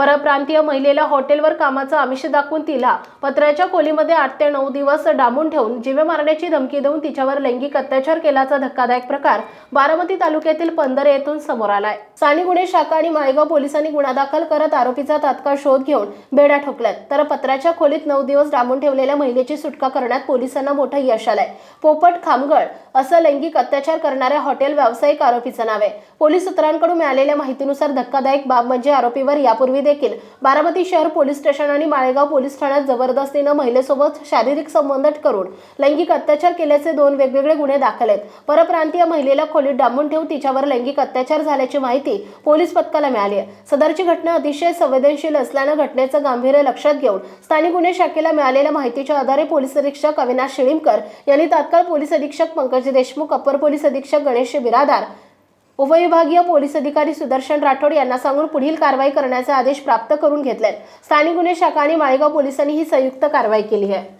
परप्रांतीय महिलेला हॉटेलवर कामाचं आमिष दाखवून तिला. पत्र्याच्या खोलीमध्ये आठ ते नऊ दिवस डांबून ठेवून जीवे मारण्याची धमकी देऊन तिच्यावर लैंगिक अत्याचार केल्याचा धक्कादायक प्रकार बारामती तालुक्यातील पंधर येथून समोर आलाय. साने गुन्हे शाखा आणि माळेगाव पोलिसांनी गुन्हा दाखल करत आरोपीचा तात्काळ शोध घेऊन बेड्या ठोकल्यात. तर पत्र्याच्या खोलीत नऊ दिवस डांबून ठेवलेल्या महिलेची सुटका करण्यात पोलिसांना मोठं यश आलंय. पोपट खामगळ असं लैंगिक अत्याचार करणाऱ्या हॉटेल व्यावसायिक आरोपीचं नाव आहे. पोलीस सूत्रांकडून मिळालेल्या माहितीनुसार धक्कादायक बाब म्हणजे आरोपीवर यापूर्वी देखील. बारामती शहर पोलीस स्टेशन आणि माळेगाव पोलीस ठाण्यात जबरदस्तीनं महिलेसोबत शारीरिक संबंध करून लैंगिक अत्याचार केल्याचे दोन वेगवेगळे गुन्हे दाखल आहेत. परप्रांतीय महिलेला खोलीत डांबून ठेवून तिच्यावर लैंगिक अत्याचार झाल्याची माहिती पोलीस पथकाला मिळाली आहे. सदरची घटना अतिशय संवेदनशील असल्यानं घटनेचं गांभीर्य लक्षात घेऊन स्थानिक गुन्हे शाखेला मिळालेल्या माहितीच्या आधारे पोलीस अधीक्षक अविनाश शिळीमकर यांनी तात्काळ पोलीस अधीक्षक पंकज देशमुख अप्पर पोलीस अधीक्षक गणेश बिरादार उपविभागीय पोलीस अधिकारी सुदर्शन राठोड यांना सांगून पुढील कारवाई करण्याचे आदेश प्राप्त करून घेतलेत. स्थानिक गुन्हे शाखा आणि माळेगाव पोलिसांनी ही संयुक्त कारवाई केली आहे.